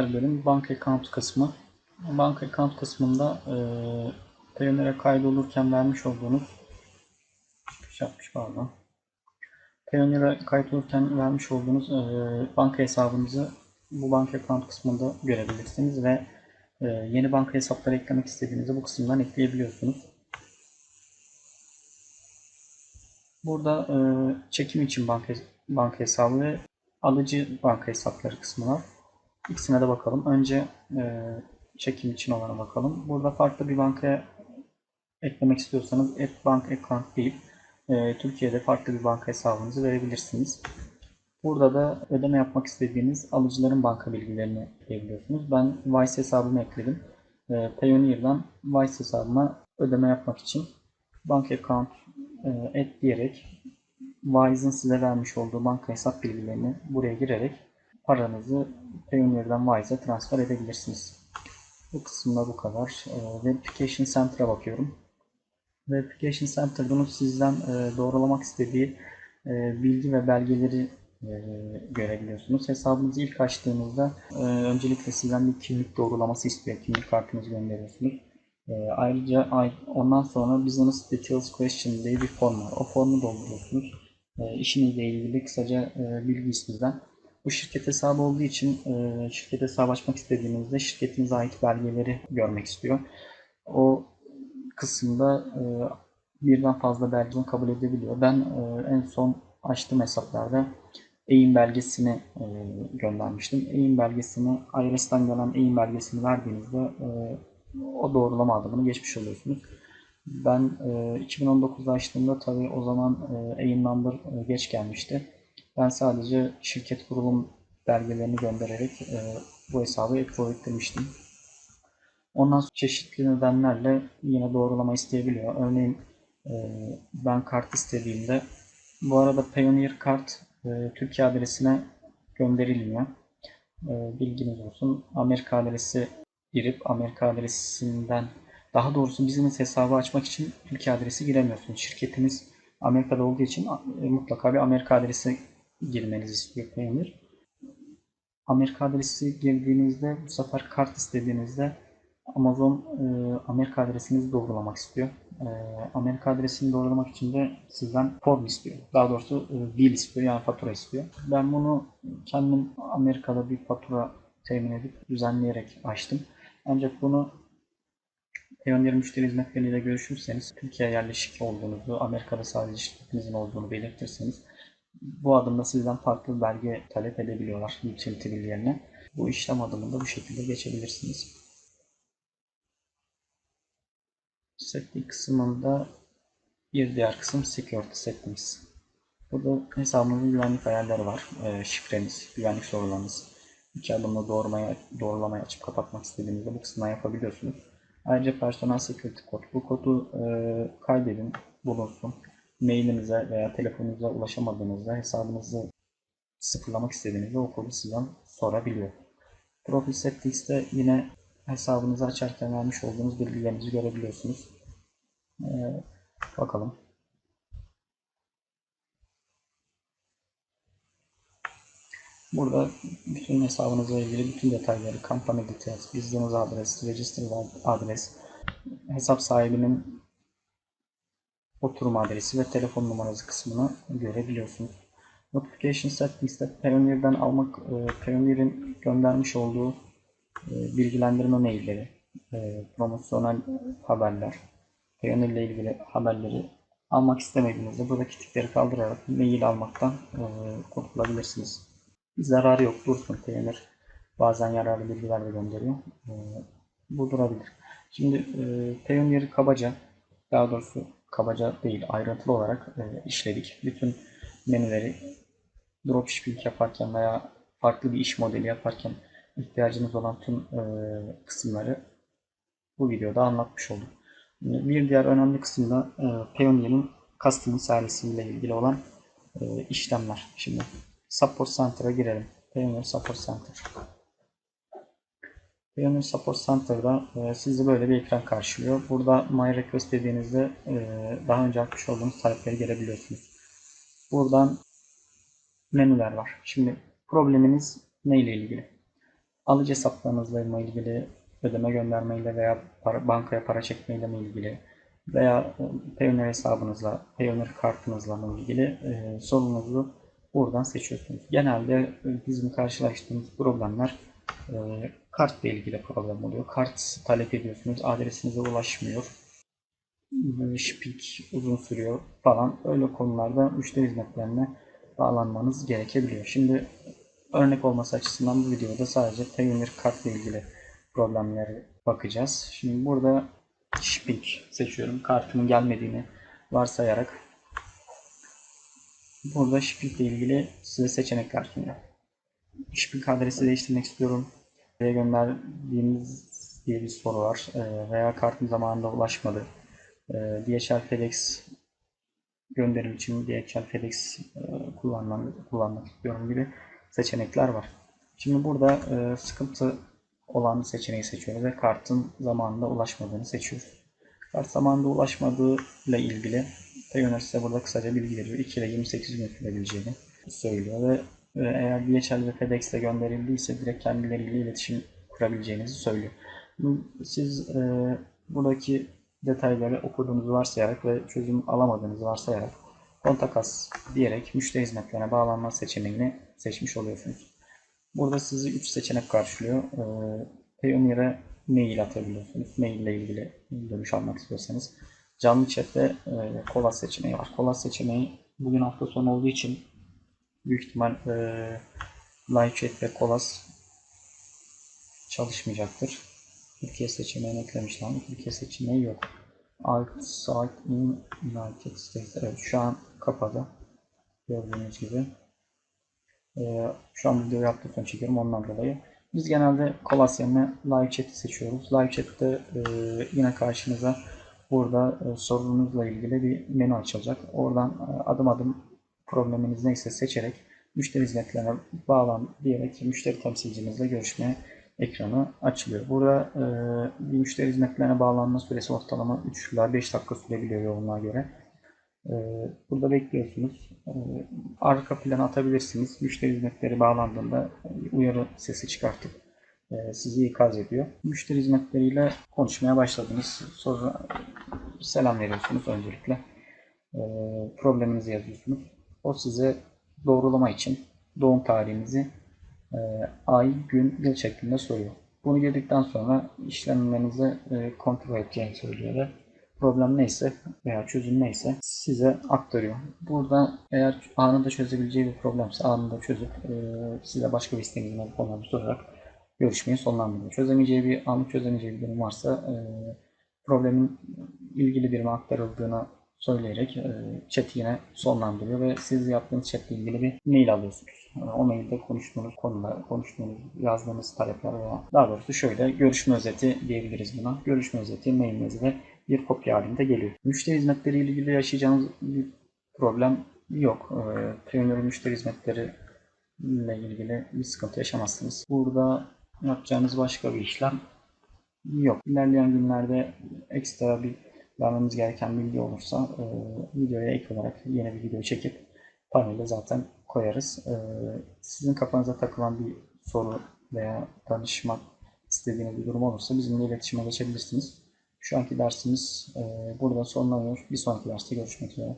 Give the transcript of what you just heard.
Diğer bölüm bank account kısmı. Bank account kısmında e, Payoneer'e kaydolurken vermiş olduğunuz çıkış yapmış pardon. Payoneer'e kaydolurken vermiş olduğunuz e, banka hesabınızı bu bank account kısmında görebilirsiniz ve e, yeni banka hesapları eklemek istediğinizde bu kısımdan ekleyebiliyorsunuz. Burada e, çekim için banka, banka hesabı ve alıcı banka hesapları kısmı var. İkisine de bakalım. Önce e, çekim için olana bakalım. Burada farklı bir bankaya eklemek istiyorsanız Bank Account deyip e, Türkiye'de farklı bir banka hesabınızı verebilirsiniz. Burada da ödeme yapmak istediğiniz alıcıların banka bilgilerini ekleyebiliyorsunuz. Ben Vice hesabımı ekledim. E, Payoneer'dan Vice hesabıma ödeme yapmak için bank account e, add diyerek Wise'ın size vermiş olduğu banka hesap bilgilerini buraya girerek paranızı Payoneer'dan Wise'a transfer edebilirsiniz. Bu kısımda bu kadar. Ee, Verification Center'a bakıyorum. Verification Center bunu sizden e, doğrulamak istediği e, bilgi ve belgeleri e, görebiliyorsunuz. Hesabınızı ilk açtığınızda öncelikle sizden bir kimlik doğrulaması istiyor. Kimlik kartınızı gönderiyorsunuz. Ayrıca ay- ondan sonra Business Details Question diye bir form var. O formu dolduruyorsunuz. İşinizle ilgili kısaca bilgi sizden. Bu şirket hesabı olduğu için e, şirket hesabı açmak istediğinizde şirketinize ait belgeleri görmek istiyor. O kısımda e, birden fazla belgeyi kabul edebiliyor. Ben e, en son açtığım hesaplarda eğim belgesini e, göndermiştim. Eğim belgesini, IRS'ten gelen eğim belgesini verdiğinizde e, o doğrulama adımını geçmiş oluyorsunuz. Ben e, 2019'da açtığımda tabii o zaman e, eğim number geç gelmişti. Ben sadece şirket kurulum belgelerini göndererek e, bu hesabı eklemiştim. Ondan sonra çeşitli nedenlerle yine doğrulama isteyebiliyor. Örneğin e, ben kart istediğimde bu arada Payoneer kart e, Türkiye adresine gönderilmiyor. E, bilginiz olsun. Amerika adresi girip Amerika adresinden daha doğrusu business hesabı açmak için Türkiye adresi giremiyorsunuz. Şirketiniz Amerika'da olduğu için e, mutlaka bir Amerika adresi istiyor Payoneer. Amerika adresi girdiğinizde bu sefer kart istediğinizde Amazon e, Amerika adresinizi doğrulamak istiyor. E, Amerika adresini doğrulamak için de sizden form istiyor. Daha doğrusu e, bill istiyor yani fatura istiyor. Ben bunu kendim Amerika'da bir fatura temin edip düzenleyerek açtım. Ancak bunu Payoneer müşteri hizmetleriyle görüşürseniz, Türkiye yerleşik olduğunuzu, Amerika'da sadece şirketinizin olduğunu belirtirseniz bu adımda sizden farklı belge talep edebiliyorlar utility bill yerine. Bu işlem adımında bu şekilde geçebilirsiniz. Setting kısmında bir diğer kısım Security Settings. Burada hesabınızın güvenlik ayarları var. E, şifreniz, güvenlik sorularınız. İki adımda doğrulamaya, doğrulamaya açıp kapatmak istediğinizde bu kısımdan yapabiliyorsunuz. Ayrıca personel security kod. Bu kodu e, kaydedin, bulunsun. Mailinize veya telefonunuza ulaşamadığınızda hesabınızı sıfırlamak istediğinizde o kodu sizden sorabiliyor. Profil Settings'te yine hesabınızı açarken vermiş olduğunuz bilgilerinizi görebiliyorsunuz. Ee, bakalım. Burada bütün hesabınızla ilgili bütün detayları, company details, business adres, register adres, hesap sahibinin oturum adresi ve telefon numarası kısmını görebiliyorsunuz. Notification Settings'te Payoneer'den almak, e, Payoneer'in göndermiş olduğu e, bilgilendirme mailleri, e, promosyonel haberler, Payoneer ile ilgili haberleri almak istemediğinizde buradaki tikleri kaldırarak mail almaktan e, kurtulabilirsiniz. Bir zararı yok, dursun Payoneer. Bazen yararlı bilgiler de gönderiyor. E, bu durabilir. Şimdi e, Payoneer'i kabaca, daha doğrusu kabaca değil, ayrıntılı olarak e, işledik. Bütün menüleri dropshipping yaparken veya farklı bir iş modeli yaparken ihtiyacınız olan tüm e, kısımları bu videoda anlatmış oldum. Bir diğer önemli kısım da e, Payoneer'in Customer Service ile ilgili olan e, işlemler. Şimdi Support Center'a girelim. Payoneer Support Center. Payoneer Support Center'da e, sizi böyle bir ekran karşılıyor. Burada My Request dediğinizde e, daha önce atmış olduğunuz talepleri görebiliyorsunuz. Buradan menüler var. Şimdi probleminiz ne ile ilgili? alıcı hesaplarınızla ilgili, ödeme göndermeyle veya para, bankaya para çekmeyle mi ilgili veya e, Payoneer hesabınızla, Payoneer kartınızla mı ilgili e, sorununuzu buradan seçiyorsunuz. Genelde e, bizim karşılaştığımız problemler kartla ilgili problem oluyor. Kart talep ediyorsunuz, adresinize ulaşmıyor. E, Shipping uzun sürüyor falan. Öyle konularda müşteri hizmetlerine bağlanmanız gerekebiliyor. Şimdi örnek olması açısından bu videoda sadece Payoneer kartla ilgili problemlere bakacağız. Şimdi burada shipping seçiyorum. Kartımın gelmediğini varsayarak burada shipping ile ilgili size seçenekler sunuyor. Shipping adresi değiştirmek istiyorum. Buraya gönderdiğiniz diye bir soru var. Ee, Veya kartım zamanında ulaşmadı. Ee, DHL FedEx gönderim için DHL FedEx e, kullanmak, kullanmak istiyorum gibi seçenekler var. Şimdi burada e, sıkıntı olan seçeneği seçiyoruz ve kartın zamanında ulaşmadığını seçiyoruz. Kart zamanında ulaşmadığı ile ilgili Payoneer size burada kısaca bilgi veriyor. 2 ile 28 gün sürebileceğini söylüyor ve eğer DHL ve FedEx ile gönderildiyse direkt kendileriyle iletişim kurabileceğinizi söylüyor. Siz e, buradaki detayları okuduğunuzu varsayarak ve çözüm alamadığınızı varsayarak kontak as diyerek müşteri hizmetlerine bağlanma seçeneğini seçmiş oluyorsunuz. Burada sizi 3 seçenek karşılıyor. Ee, Payoneer'e mail atabiliyorsunuz. Mail ile ilgili dönüş almak istiyorsanız. Canlı chat ve e, Kolas seçeneği var. Kolas seçeneği bugün hafta sonu olduğu için büyük ihtimal e, live chat ve Kolas çalışmayacaktır. Türkiye seçeneğini eklemişler ama Türkiye seçeneği yok. Outside in United States. Evet şu an kapadı. Gördüğünüz gibi. Ee, şu an videoyu hafta sonu çekiyorum ondan dolayı. Biz genelde Kolas yerine live chat'i seçiyoruz. Live chat'te e, yine karşınıza burada e, sorunuzla ilgili bir menü açılacak. Oradan e, adım adım probleminiz neyse seçerek müşteri hizmetlerine bağlan diyerek müşteri temsilcimizle görüşmeye ekranı açılıyor. Burada e, bir müşteri hizmetlerine bağlanma süresi ortalama 3 ila 5 dakika sürebiliyor yoğunluğa göre. E, burada bekliyorsunuz. E, arka plana atabilirsiniz. Müşteri hizmetleri bağlandığında uyarı sesi çıkartıp e, sizi ikaz ediyor. Müşteri hizmetleriyle konuşmaya başladınız. Sonra selam veriyorsunuz öncelikle. E, probleminizi yazıyorsunuz. O size doğrulama için doğum tarihinizi e, ay, gün, yıl şeklinde soruyor. Bunu girdikten sonra işlemlerinizi e, kontrol edeceğini söylüyor problem neyse veya çözüm neyse size aktarıyor. Burada eğer anında çözebileceği bir problemse anında çözüp e, size başka bir isteğiniz olup olmadığını sorarak görüşmeyi sonlandırıyor. Çözemeyeceği bir anlık çözemeyeceği bir durum varsa e, problemin ilgili birime aktarıldığını söyleyerek e, chat'i yine sonlandırıyor ve siz yaptığınız chat ile ilgili bir mail alıyorsunuz. E, O mailde konuştuğunuz konular, konuştuğunuz, yazdığınız talepler veya daha doğrusu şöyle görüşme özeti diyebiliriz buna. Görüşme özeti mailinize bir kopya halinde geliyor. Müşteri hizmetleri ile ilgili yaşayacağınız bir problem yok. E, Payoneer müşteri hizmetleri ile ilgili bir sıkıntı yaşamazsınız. Burada yapacağınız başka bir işlem yok. İlerleyen günlerde ekstra bir vermemiz gereken bilgi olursa e, videoya ek olarak yeni bir video çekip panelde zaten koyarız. E, sizin kafanıza takılan bir soru veya danışmak istediğiniz bir durum olursa bizimle iletişime geçebilirsiniz. Şu anki dersimiz e, burada sonlanıyor. Bir sonraki derste görüşmek üzere.